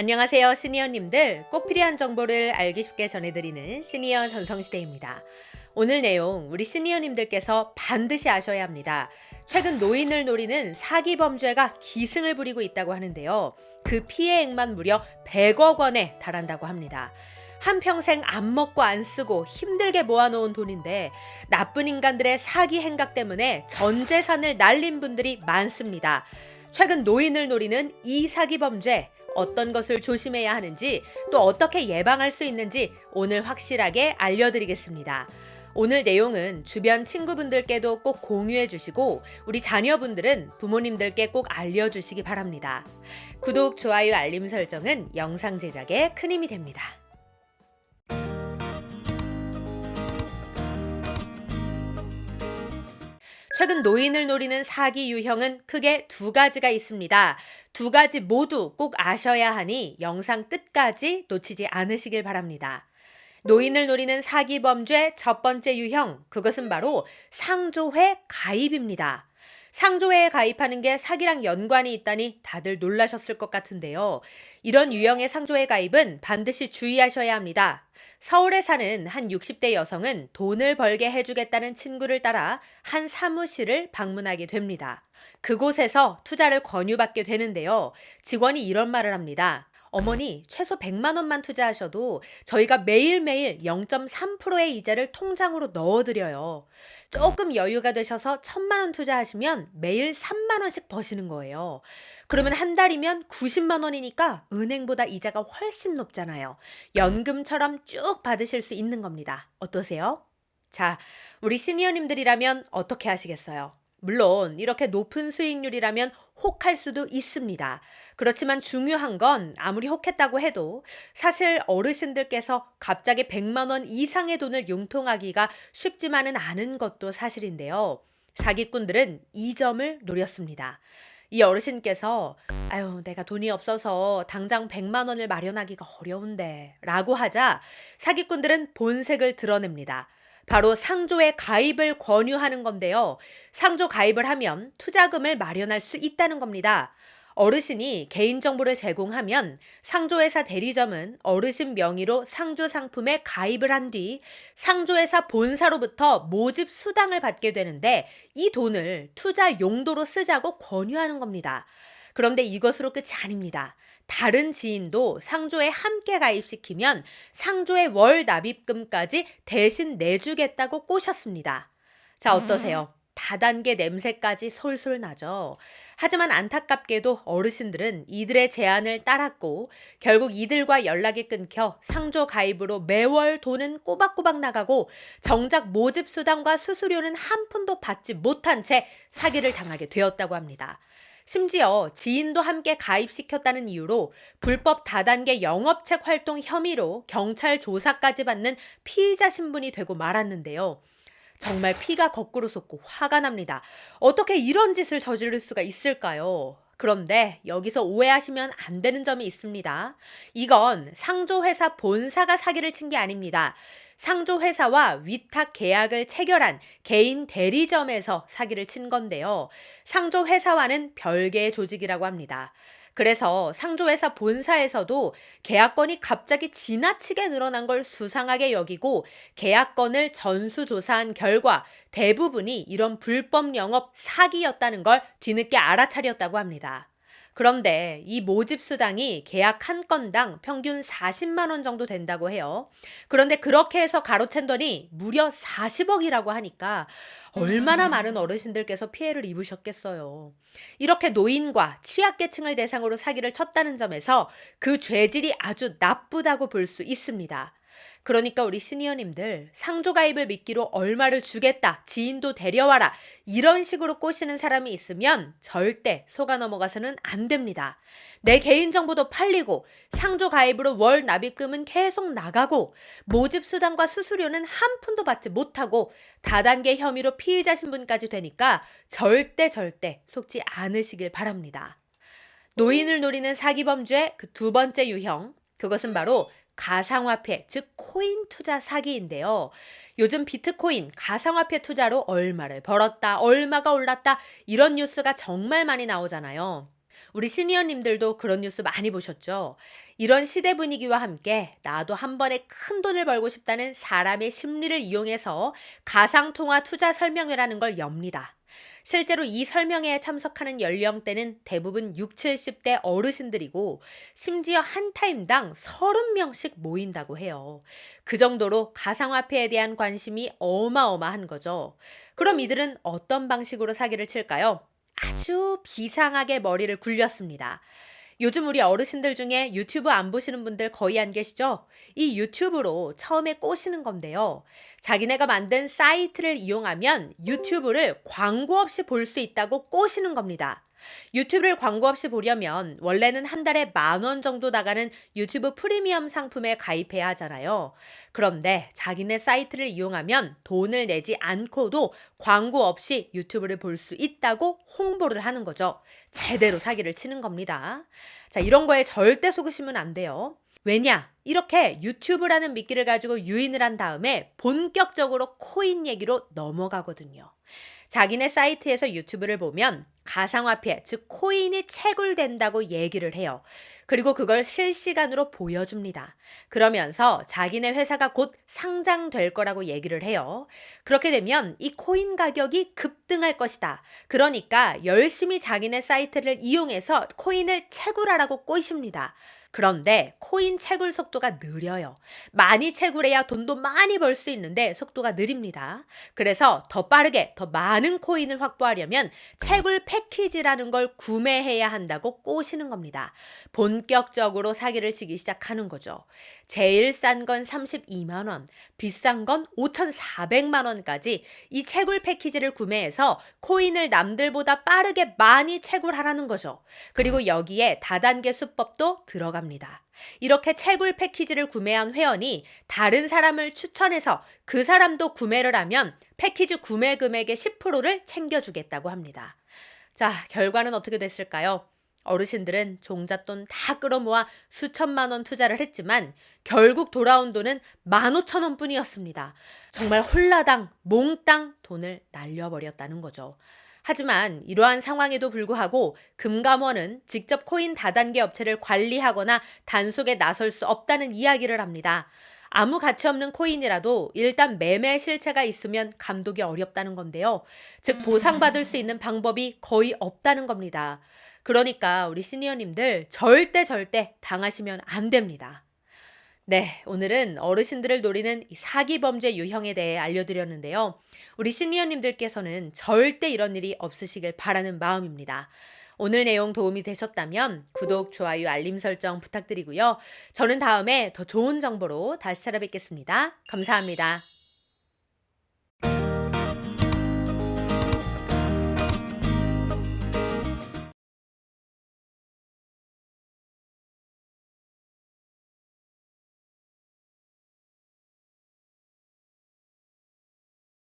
안녕하세요, 시니어님들. 꼭 필요한 정보를 알기 쉽게 전해드리는 시니어 전성시대입니다. 오늘 내용 우리 시니어님들께서 반드시 아셔야 합니다. 최근 노인을 노리는 사기 범죄가 기승을 부리고 있다고 하는데요. 그 피해액만 무려 100억 원에 달한다고 합니다. 한평생 안 먹고 안 쓰고 힘들게 모아놓은 돈인데 나쁜 인간들의 사기 행각 때문에 전 재산을 날린 분들이 많습니다. 최근 노인을 노리는 이 사기 범죄 어떤 것을 조심해야 하는지 또 어떻게 예방할 수 있는지 오늘 확실하게 알려드리겠습니다. 오늘 내용은 주변 친구분들께도 꼭 공유해 주시고 우리 자녀분들은 부모님들께 꼭 알려주시기 바랍니다. 구독, 좋아요, 알림 설정은 영상 제작에 큰 힘이 됩니다. 최근 노인을 노리는 사기 유형은 크게 두 가지가 있습니다. 두 가지 모두 꼭 아셔야 하니 영상 끝까지 놓치지 않으시길 바랍니다. 노인을 노리는 사기 범죄 첫 번째 유형, 그것은 바로 상조회 가입입니다. 상조회에 가입하는 게 사기랑 연관이 있다니 다들 놀라셨을 것 같은데요. 이런 유형의 상조회 가입은 반드시 주의하셔야 합니다. 서울에 사는 한 60대 여성은 돈을 벌게 해주겠다는 친구를 따라 한 사무실을 방문하게 됩니다. 그곳에서 투자를 권유받게 되는데요. 직원이 이런 말을 합니다. 어머니, 최소 100만 원만 투자하셔도 저희가 매일매일 0.3%의 이자를 통장으로 넣어드려요. 조금 여유가 되셔서 1000만 원 투자하시면 매일 3만 원씩 버시는 거예요. 그러면 한 달이면 90만 원이니까 은행보다 이자가 훨씬 높잖아요. 연금처럼 쭉 받으실 수 있는 겁니다. 어떠세요? 자, 우리 시니어님들이라면 어떻게 하시겠어요? 물론 이렇게 높은 수익률이라면 혹할 수도 있습니다. 그렇지만 중요한 건 아무리 혹했다고 해도 사실 어르신들께서 갑자기 100만 원 이상의 돈을 융통하기가 쉽지만은 않은 것도 사실인데요. 사기꾼들은 이 점을 노렸습니다. 이 어르신께서 아유 내가 돈이 없어서 당장 100만 원을 마련하기가 어려운데 라고 하자 사기꾼들은 본색을 드러냅니다. 바로 상조에 가입을 권유하는 건데요. 상조 가입을 하면 투자금을 마련할 수 있다는 겁니다. 어르신이 개인정보를 제공하면 상조회사 대리점은 어르신 명의로 상조 상품에 가입을 한 뒤 상조회사 본사로부터 모집 수당을 받게 되는데 이 돈을 투자 용도로 쓰자고 권유하는 겁니다. 그런데 이것으로 끝이 아닙니다. 다른 지인도 상조에 함께 가입시키면 상조의 월 납입금까지 대신 내주겠다고 꼬셨습니다. 자, 어떠세요? 다단계 냄새까지 솔솔 나죠. 하지만 안타깝게도 어르신들은 이들의 제안을 따랐고 결국 이들과 연락이 끊겨 상조 가입으로 매월 돈은 꼬박꼬박 나가고 정작 모집 수당과 수수료는 한 푼도 받지 못한 채 사기를 당하게 되었다고 합니다. 심지어 지인도 함께 가입시켰다는 이유로 불법 다단계 영업책 활동 혐의로 경찰 조사까지 받는 피의자 신분이 되고 말았는데요. 정말 피가 거꾸로 솟고 화가 납니다. 어떻게 이런 짓을 저지를 수가 있을까요? 그런데 여기서 오해하시면 안 되는 점이 있습니다. 이건 상조회사 본사가 사기를 친 게 아닙니다. 상조회사와 위탁 계약을 체결한 개인 대리점에서 사기를 친 건데요. 상조회사와는 별개의 조직이라고 합니다. 그래서 상조회사 본사에서도 계약건이 갑자기 지나치게 늘어난 걸 수상하게 여기고 계약건을 전수조사한 결과 대부분이 이런 불법 영업 사기였다는 걸 뒤늦게 알아차렸다고 합니다. 그런데 이 모집 수당이 계약 한 건당 평균 40만 원 정도 된다고 해요. 그런데 그렇게 해서 가로챈 돈이 무려 40억이라고 하니까 얼마나 많은 어르신들께서 피해를 입으셨겠어요. 이렇게 노인과 취약계층을 대상으로 사기를 쳤다는 점에서 그 죄질이 아주 나쁘다고 볼 수 있습니다. 그러니까 우리 시니어님들 상조 가입을 믿기로 얼마를 주겠다, 지인도 데려와라 이런 식으로 꼬시는 사람이 있으면 절대 속아 넘어가서는 안 됩니다. 내 개인 정보도 팔리고 상조 가입으로 월 납입금은 계속 나가고 모집 수당과 수수료는 한 푼도 받지 못하고 다단계 혐의로 피의자 신분까지 되니까 절대 절대 속지 않으시길 바랍니다. 노인을 노리는 사기 범죄 그 두 번째 유형 그것은 바로 가상화폐, 즉 코인 투자 사기인데요. 요즘 비트코인, 가상화폐 투자로 얼마를 벌었다, 얼마가 올랐다 이런 뉴스가 정말 많이 나오잖아요. 우리 시니어님들도 그런 뉴스 많이 보셨죠? 이런 시대 분위기와 함께 나도 한 번에 큰 돈을 벌고 싶다는 사람의 심리를 이용해서 가상통화 투자 설명회라는 걸 엽니다. 실제로 이 설명회에 참석하는 연령대는 대부분 6, 70대 어르신들이고 심지어 한 타임당 30명씩 모인다고 해요. 그 정도로 가상화폐에 대한 관심이 어마어마한 거죠. 그럼 이들은 어떤 방식으로 사기를 칠까요? 아주 비상하게 머리를 굴렸습니다. 요즘 우리 어르신들 중에 유튜브 안 보시는 분들 거의 안 계시죠? 이 유튜브로 처음에 꼬시는 건데요. 자기네가 만든 사이트를 이용하면 유튜브를 광고 없이 볼 수 있다고 꼬시는 겁니다. 유튜브를 광고 없이 보려면 원래는 한 달에 만 원 정도 나가는 유튜브 프리미엄 상품에 가입해야 하잖아요. 그런데 자기네 사이트를 이용하면 돈을 내지 않고도 광고 없이 유튜브를 볼 수 있다고 홍보를 하는 거죠. 제대로 사기를 치는 겁니다. 자, 이런 거에 절대 속으시면 안 돼요. 왜냐? 이렇게 유튜브라는 미끼를 가지고 유인을 한 다음에 본격적으로 코인 얘기로 넘어가거든요. 자기네 사이트에서 유튜브를 보면 가상화폐, 즉 코인이 채굴된다고 얘기를 해요. 그리고 그걸 실시간으로 보여줍니다. 그러면서 자기네 회사가 곧 상장될 거라고 얘기를 해요. 그렇게 되면 이 코인 가격이 급등할 것이다. 그러니까 열심히 자기네 사이트를 이용해서 코인을 채굴하라고 꼬십니다. 그런데 코인 채굴 속도가 느려요. 많이 채굴해야 돈도 많이 벌 수 있는데 속도가 느립니다. 그래서 더 빠르게 더 많은 코인을 확보하려면 채굴 패키지라는 걸 구매해야 한다고 꼬시는 겁니다. 본격적으로 사기를 치기 시작하는 거죠. 제일 싼 건 32만 원, 비싼 건 5,400만 원까지 이 채굴 패키지를 구매해서 코인을 남들보다 빠르게 많이 채굴하라는 거죠. 그리고 여기에 다단계 수법도 들어 갑니다. 이렇게 채굴 패키지를 구매한 회원이 다른 사람을 추천해서 그 사람도 구매를 하면 패키지 구매 금액의 10%를 챙겨주겠다고 합니다. 자, 결과는 어떻게 됐을까요? 어르신들은 종잣돈 다 끌어모아 수천만 원 투자를 했지만 결국 돌아온 돈은 만 오천 원 뿐이었습니다. 정말 홀라당 몽땅 돈을 날려버렸다는 거죠. 하지만 이러한 상황에도 불구하고 금감원은 직접 코인 다단계 업체를 관리하거나 단속에 나설 수 없다는 이야기를 합니다. 아무 가치 없는 코인이라도 일단 매매 실체가 있으면 감독이 어렵다는 건데요. 즉, 보상받을 수 있는 방법이 거의 없다는 겁니다. 그러니까 우리 시니어님들 절대 절대 당하시면 안 됩니다. 네, 오늘은 어르신들을 노리는 사기 범죄 유형에 대해 알려드렸는데요. 우리 시니어님들께서는 절대 이런 일이 없으시길 바라는 마음입니다. 오늘 내용 도움이 되셨다면 구독, 좋아요, 알림 설정 부탁드리고요. 저는 다음에 더 좋은 정보로 다시 찾아뵙겠습니다. 감사합니다.